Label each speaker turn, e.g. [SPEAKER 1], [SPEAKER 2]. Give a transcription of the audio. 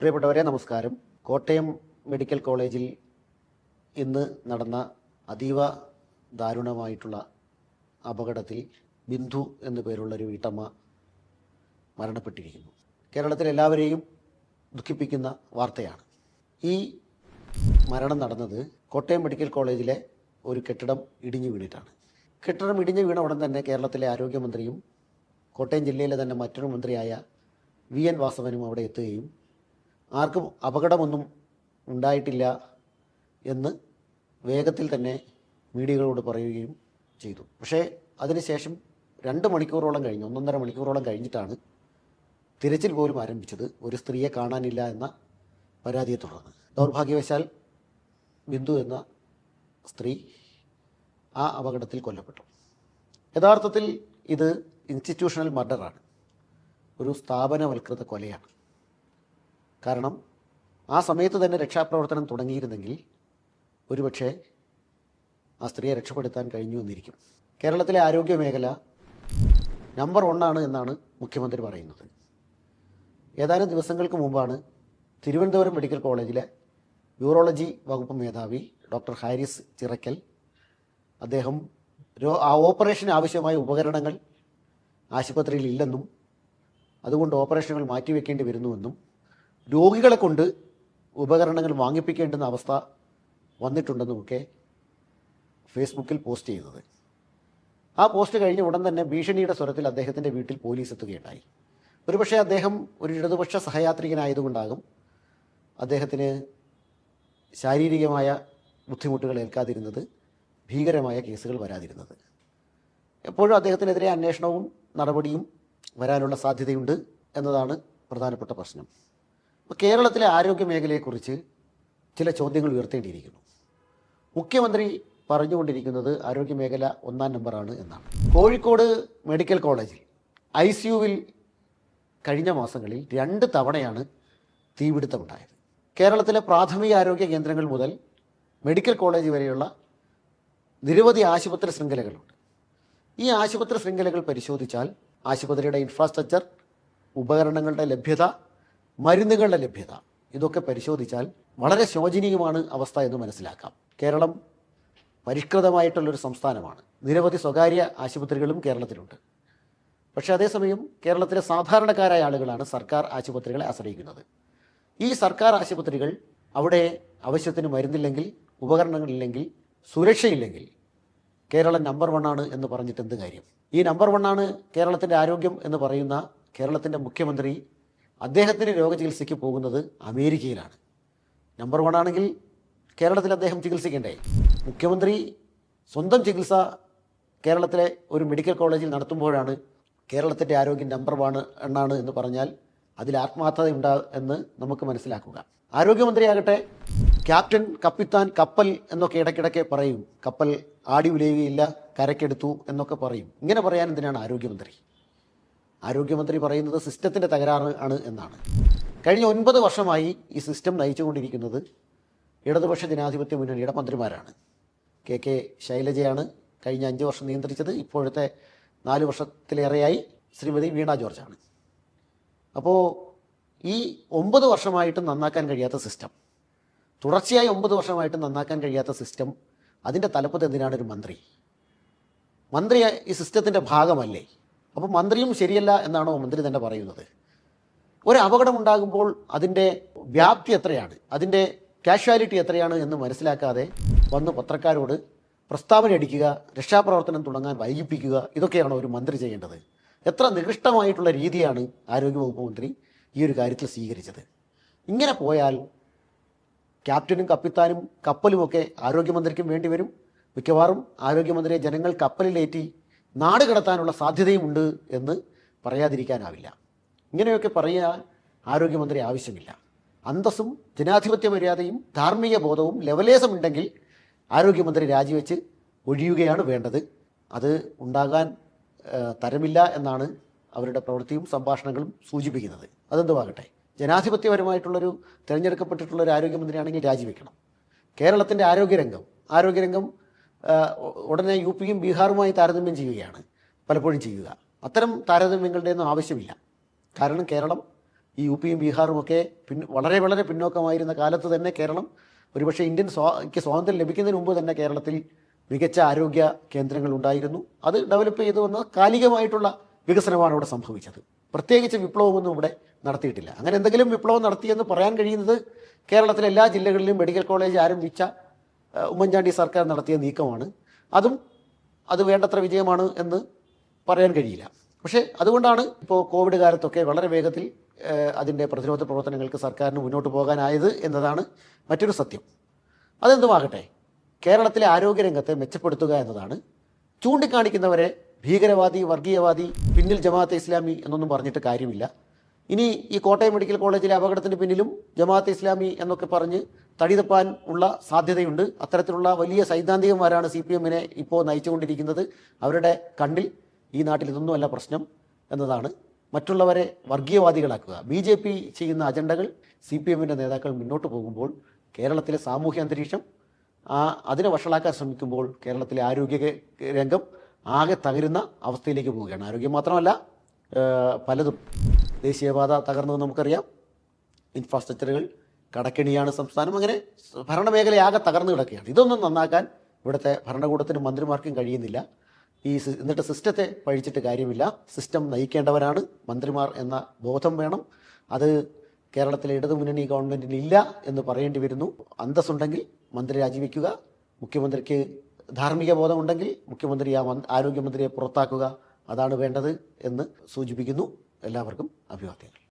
[SPEAKER 1] പ്രിയപ്പെട്ടവരെ നമസ്കാരം. കോട്ടയം മെഡിക്കൽ കോളേജിൽ ഇന്ന് നടന്ന അതീവ ദാരുണമായിട്ടുള്ള അപകടത്തിൽ ബിന്ദു എന്നു പേരുള്ള ഒരു വീട്ടമ്മ മരണപ്പെട്ടിരിക്കുന്നു. കേരളത്തിൽ എല്ലാവരെയും ദുഃഖിപ്പിക്കുന്ന വാർത്തയാണ്. ഈ മരണം നടന്നത് കോട്ടയം മെഡിക്കൽ കോളേജിലെ ഒരു കെട്ടിടം ഇടിഞ്ഞു വീണിട്ടാണ്. കെട്ടിടം ഇടിഞ്ഞു വീണ ഉടൻ തന്നെ കേരളത്തിലെ ആരോഗ്യമന്ത്രിയും കോട്ടയം ജില്ലയിലെ തന്നെ മറ്റൊരു മന്ത്രിയായ വി എൻ വാസവനും അവിടെ എത്തുകയും ആർക്കും അപകടമൊന്നും ഉണ്ടായിട്ടില്ല എന്ന് വേഗത്തിൽ തന്നെ മീഡിയകളോട് പറയുകയും ചെയ്തു. പക്ഷേ അതിനുശേഷം രണ്ട് മണിക്കൂറോളം കഴിഞ്ഞ് ഒന്നൊന്നര മണിക്കൂറോളം കഴിഞ്ഞിട്ടാണ് തിരച്ചിൽ പോലും ആരംഭിച്ചത് ഒരു സ്ത്രീയെ കാണാനില്ല എന്ന പരാതിയെ തുടർന്ന്. ദൗർഭാഗ്യവശാൽ ബിന്ദു എന്ന സ്ത്രീ ആ അപകടത്തിൽ കൊല്ലപ്പെട്ടു. യഥാർത്ഥത്തിൽ ഇത് ഇൻസ്റ്റിറ്റ്യൂഷണൽ മർഡറാണ് ഒരു സ്ഥാപനവൽകൃത കൊലയാണ്. കാരണം ആ സമയത്ത് തന്നെ രക്ഷാപ്രവർത്തനം തുടങ്ങിയിരുന്നെങ്കിൽ ഒരുപക്ഷെ ആ സ്ത്രീയെ രക്ഷപ്പെടുത്താൻ കഴിഞ്ഞു എന്നിരിക്കും. കേരളത്തിലെ ആരോഗ്യ മേഖല നമ്പർ ഒന്നാണ് എന്നാണ് മുഖ്യമന്ത്രി പറയുന്നത്. ഏതാനും ദിവസങ്ങൾക്ക് മുമ്പാണ് തിരുവനന്തപുരം മെഡിക്കൽ കോളേജിലെ യൂറോളജി വകുപ്പ് മേധാവി ഡോക്ടർ ഹാരിസ് ചിറക്കൽ അദ്ദേഹം രോ ആ ഓപ്പറേഷന് ആവശ്യമായ ഉപകരണങ്ങൾ ആശുപത്രിയിൽ ഇല്ലെന്നും അതുകൊണ്ട് ഓപ്പറേഷനുകൾ മാറ്റിവെക്കേണ്ടി വരുന്നുവെന്നും രോഗികളെ കൊണ്ട് ഉപകരണങ്ങൾ വാങ്ങിപ്പിക്കേണ്ടുന്ന അവസ്ഥ വന്നിട്ടുണ്ടെന്നുമൊക്കെ ഫേസ്ബുക്കിൽ പോസ്റ്റ് ചെയ്തത് ആ പോസ്റ്റ് കഴിഞ്ഞ ഉടൻ തന്നെ ഭീഷണിയുടെ സ്വരത്തിൽ അദ്ദേഹത്തിന്റെ വീട്ടിൽ പോലീസ് എത്തുകയുണ്ടായി. ഒരുപക്ഷെ അദ്ദേഹം ഒരു ഇടതുപക്ഷ സഹയാത്രികനായതുകൊണ്ടാകും അദ്ദേഹത്തിന് ശാരീരികമായ ബുദ്ധിമുട്ടുകൾ ഏൽക്കാതിരുന്നത് ഭീകരമായ കേസുകൾ വരാതിരുന്നത്. എപ്പോഴും അദ്ദേഹത്തിനെതിരെ അന്വേഷണവും നടപടിയും വരാനുള്ള സാധ്യതയുണ്ട് എന്നതാണ് പ്രധാനപ്പെട്ട പ്രശ്നം. കേരളത്തിലെ ആരോഗ്യ മേഖലയെക്കുറിച്ച് ചില ചോദ്യങ്ങൾ ഉയർത്തേണ്ടിയിരിക്കുന്നു. മുഖ്യമന്ത്രി പറഞ്ഞുകൊണ്ടിരിക്കുന്നത് ആരോഗ്യ മേഖല ഒന്നാം നമ്പറാണ് എന്നാണ്. കോഴിക്കോട് മെഡിക്കൽ കോളേജിൽ ഐ സി യുവിൽ കഴിഞ്ഞ മാസങ്ങളിൽ രണ്ട് തവണയാണ് തീപിടുത്തമുണ്ടായത്. കേരളത്തിലെ പ്രാഥമിക ആരോഗ്യ കേന്ദ്രങ്ങൾ മുതൽ മെഡിക്കൽ കോളേജ് വരെയുള്ള നിരവധി ആശുപത്രി ശൃംഖലകളുണ്ട്. ഈ ആശുപത്രി ശൃംഖലകൾ പരിശോധിച്ചാൽ ആശുപത്രിയുടെ ഇൻഫ്രാസ്ട്രക്ചർ ഉപകരണങ്ങളുടെ ലഭ്യത മരുന്നുകളുടെ ലഭ്യത. ഇതൊക്കെ പരിശോധിച്ചാൽ വളരെ ശോചനീയമാണ് അവസ്ഥ എന്ന് മനസ്സിലാക്കാം. കേരളം പരിഷ്കൃതമായിട്ടുള്ളൊരു സംസ്ഥാനമാണ്. നിരവധി സ്വകാര്യ ആശുപത്രികളും കേരളത്തിലുണ്ട്. പക്ഷേ അതേസമയം കേരളത്തിലെ സാധാരണക്കാരായ ആളുകളാണ് സർക്കാർ ആശുപത്രികളെ ആശ്രയിക്കുന്നത്. ഈ സർക്കാർ ആശുപത്രികൾ അവിടെ ആവശ്യത്തിന് മരുന്നില്ലെങ്കിൽ ഉപകരണങ്ങളില്ലെങ്കിൽ സുരക്ഷയില്ലെങ്കിൽ കേരളം നമ്പർ വൺ ആണ് എന്ന് പറഞ്ഞിട്ട് എന്ത് കാര്യം? ഈ നമ്പർ വൺ ആണ് കേരളത്തിന്റെ ആരോഗ്യം എന്ന് പറയുന്ന കേരളത്തിന്റെ മുഖ്യമന്ത്രി അദ്ദേഹത്തിന് രോഗചികിത്സയ്ക്ക് പോകുന്നത് അമേരിക്കയിലാണ്. നമ്പർ വൺ ആണെങ്കിൽ കേരളത്തിൽ അദ്ദേഹം ചികിത്സിക്കണ്ടേ? മുഖ്യമന്ത്രി സ്വന്തം ചികിത്സ കേരളത്തിലെ ഒരു മെഡിക്കൽ കോളേജിൽ നടത്തുമ്പോഴാണ് കേരളത്തിന്റെ ആരോഗ്യം നമ്പർ വൺ എണ്ണാണ് എന്ന് പറഞ്ഞാൽ അതിൽ ആത്മാർത്ഥതയുണ്ടാ എന്ന് നമുക്ക് മനസ്സിലാക്കുക. ആരോഗ്യമന്ത്രിയാകട്ടെ ക്യാപ്റ്റൻ കപ്പിത്താൻ കപ്പൽ എന്നൊക്കെ ഇടയ്ക്കിടയ്ക്ക് പറയും. കപ്പൽ ആടി ഉലയുകയില്ല കരക്കെടുത്തു എന്നൊക്കെ പറയും. ഇങ്ങനെ പറയാൻ എന്തിനാണ് ആരോഗ്യമന്ത്രി? ആരോഗ്യമന്ത്രി പറയുന്നത് സിസ്റ്റത്തിന്റെ തകരാറ് ആണ് എന്നാണ്. കഴിഞ്ഞ ഒൻപത് വർഷമായി ഈ സിസ്റ്റം നയിച്ചുകൊണ്ടിരിക്കുന്നത് ഇടതുപക്ഷ ജനാധിപത്യ മുന്നണിയുടെ മന്ത്രിമാരാണ്. കെ കെ ശൈലജയാണ് കഴിഞ്ഞ അഞ്ച് വർഷം നിയന്ത്രിച്ചത്. ഇപ്പോഴത്തെ നാല് വർഷത്തിലേറെയായി ശ്രീമതി വീണ ജോർജാണ്. അപ്പോൾ ഈ ഒമ്പത് വർഷമായിട്ട് നന്നാക്കാൻ കഴിയാത്ത സിസ്റ്റം തുടർച്ചയായി ഒമ്പത് വർഷമായിട്ട് നന്നാക്കാൻ കഴിയാത്ത സിസ്റ്റം അതിന്റെ തലപ്പത്ത് എന്തിനാണ് ഒരു മന്ത്രി? മന്ത്രി ഈ സിസ്റ്റത്തിന്റെ ഭാഗമല്ലേ? അപ്പോൾ മന്ത്രിയും ശരിയല്ല എന്നാണോ മന്ത്രി തന്നെ പറയുന്നത്? ഒരു അപകടം ഉണ്ടാകുമ്പോൾ അതിന്റെ വ്യാപ്തി എത്രയാണ്? അതിന്റെ കാഷ്വാലിറ്റി എത്രയാണ് എന്ന് മനസ്സിലാക്കാതെ വന്ന് പത്രക്കാരോട് പ്രസ്താവന അടിക്കുക രക്ഷാപ്രവർത്തനം തുടങ്ങാൻ വൈകിപ്പിക്കുക ഇതൊക്കെയാണ് ഒരു മന്ത്രി ചെയ്യേണ്ടത്? എത്ര നികൃഷ്ടമായിട്ടുള്ള രീതിയാണ് ആരോഗ്യവകുപ്പ് മന്ത്രി ഈ ഒരു കാര്യത്തിൽ സ്വീകരിച്ചത്? ഇങ്ങനെ പോയാൽ ക്യാപ്റ്റനും കപ്പിത്താനും കപ്പലുമൊക്കെ ആരോഗ്യമന്ത്രിക്കും വേണ്ടി വരും. മിക്കവാറും ആരോഗ്യമന്ത്രിയെ ജനങ്ങൾ കപ്പലിലേറ്റി നാട് കടത്താനുള്ള സാധ്യതയുമുണ്ട് എന്ന് പറയാതിരിക്കാനാവില്ല. ഇങ്ങനെയൊക്കെ പറയാൻ ആരോഗ്യമന്ത്രി ആവശ്യമില്ല. അന്തസ്സും ജനാധിപത്യ മര്യാദയും ധാർമ്മിക ബോധവും ലെവലേസമുണ്ടെങ്കിൽ ആരോഗ്യമന്ത്രി രാജിവെച്ച് ഒഴിയുകയാണ് വേണ്ടത്. അത് ഉണ്ടാകാൻ തരമില്ല എന്നാണ് അവരുടെ പ്രവൃത്തിയും സംഭാഷണങ്ങളും സൂചിപ്പിക്കുന്നത്. അതെന്തുവാകട്ടെ ജനാധിപത്യപരമായിട്ടുള്ളൊരു തിരഞ്ഞെടുക്കപ്പെട്ടിട്ടുള്ള ഒരു ആരോഗ്യമന്ത്രിയാണെങ്കിൽ രാജിവെക്കണം. കേരളത്തിന്റെ ആരോഗ്യരംഗം ആരോഗ്യരംഗം ഉടനെ യു പിയും ബീഹാറുമായി താരതമ്യം ചെയ്യുകയാണ്. പലപ്പോഴും ചെയ്യുക. അത്തരം താരതമ്യങ്ങളുടെ ഒന്നും ആവശ്യമില്ല. കാരണം കേരളം ഈ യു പിയും ബീഹാറുമൊക്കെ പിൻ വളരെ വളരെ പിന്നോക്കമായിരുന്ന കാലത്ത് തന്നെ കേരളം ഒരുപക്ഷെ ഇന്ത്യൻ സ്വാക്ക് സ്വാതന്ത്ര്യം ലഭിക്കുന്നതിന് മുമ്പ് തന്നെ കേരളത്തിൽ മികച്ച ആരോഗ്യ കേന്ദ്രങ്ങൾ ഉണ്ടായിരുന്നു. അത് ഡെവലപ്പ് ചെയ്തു വന്ന കാലികമായിട്ടുള്ള വികസനമാണ് ഇവിടെ സംഭവിച്ചത്. പ്രത്യേകിച്ച് വിപ്ലവമൊന്നും ഇവിടെ നടത്തിയിട്ടില്ല. അങ്ങനെ എന്തെങ്കിലും വിപ്ലവം നടത്തിയെന്ന് പറയാൻ കഴിയുന്നത് കേരളത്തിലെ എല്ലാ ജില്ലകളിലും മെഡിക്കൽ കോളേജ് ആരംഭിച്ച ഉമ്മൻചാണ്ടി സർക്കാർ നടത്തിയ നീക്കമാണ്. അതും അത് വേണ്ടത്ര വിജയമാണ് എന്ന് പറയാൻ കഴിയില്ല. പക്ഷേ അതുകൊണ്ടാണ് ഇപ്പോൾ കോവിഡ് കാലത്തൊക്കെ വളരെ വേഗത്തിൽ അതിന്റെ പ്രതിരോധ പ്രവർത്തനങ്ങൾക്ക് സർക്കാരിന് മുന്നോട്ട് പോകാനായത് എന്നതാണ് മറ്റൊരു സത്യം. അതെന്തുമാകട്ടെ കേരളത്തിലെ ആരോഗ്യരംഗത്തെ മെച്ചപ്പെടുത്തുക എന്നതാണ്. ചൂണ്ടിക്കാണിക്കുന്നവരെ ഭീകരവാദി വർഗീയവാദി പിന്നിൽ ജമാഅത്തെ ഇസ്ലാമി എന്നൊന്നും പറഞ്ഞിട്ട് കാര്യമില്ല. ഇനി ഈ കോട്ടയം മെഡിക്കൽ കോളേജിലെ അപകടത്തിന് പിന്നിലും ജമാഅത്ത് ഇസ്ലാമി എന്നൊക്കെ പറഞ്ഞ് തടിതപ്പാൻ ഉള്ള സാധ്യതയുണ്ട്. അത്തരത്തിലുള്ള വലിയ സൈദ്ധാന്തികന്മാരാണ് സി പി എമ്മിനെ ഇപ്പോൾ നയിച്ചുകൊണ്ടിരിക്കുന്നത്. അവരുടെ കണ്ണിൽ ഈ നാട്ടിൽ ഇതൊന്നുമല്ല പ്രശ്നം എന്നതാണ്. മറ്റുള്ളവരെ വർഗീയവാദികളാക്കുക. ബി ജെ പി ചെയ്യുന്ന അജണ്ടകൾ സി പി എമ്മിന്റെ നേതാക്കൾ മുന്നോട്ട് പോകുമ്പോൾ കേരളത്തിലെ സാമൂഹ്യ അന്തരീക്ഷം ആ അതിനെ വഷളാക്കാൻ ശ്രമിക്കുമ്പോൾ കേരളത്തിലെ ആരോഗ്യ രംഗം ആകെ തകരുന്ന അവസ്ഥയിലേക്ക് പോവുകയാണ്. ആരോഗ്യം മാത്രമല്ല പലതും. ദേശീയപാത തകർന്നത് നമുക്കറിയാം. ഇൻഫ്രാസ്ട്രക്ചറുകൾ കടക്കിണിയാണ് സംസ്ഥാനം. അങ്ങനെ ഭരണമേഖലയാകെ തകർന്നു കിടക്കുകയാണ്. ഇതൊന്നും നന്നാക്കാൻ ഇവിടുത്തെ ഭരണകൂടത്തിനും മന്ത്രിമാർക്കും കഴിയുന്നില്ല. ഈ എന്നിട്ട് സിസ്റ്റത്തെ പഴിച്ചിട്ട് കാര്യമില്ല. സിസ്റ്റം നയിക്കേണ്ടവരാണ് മന്ത്രിമാർ എന്ന ബോധം വേണം. അത് കേരളത്തിലെ ഇടതുമുന്നണി ഗവൺമെന്റിന് ഇല്ല എന്ന് പറയേണ്ടി വരുന്നു. അന്തസ്സുണ്ടെങ്കിൽ മന്ത്രി രാജിവെക്കുക. മുഖ്യമന്ത്രിക്ക് ധാർമ്മിക ബോധമുണ്ടെങ്കിൽ മുഖ്യമന്ത്രി ആ മന്ത്രി- ആരോഗ്യമന്ത്രിയെ പുറത്താക്കുക. അതാണ് വേണ്ടത് എന്ന് സൂചിപ്പിക്കുന്നു. എല്ലാവർക്കും അഭിവാദ്യങ്ങൾ.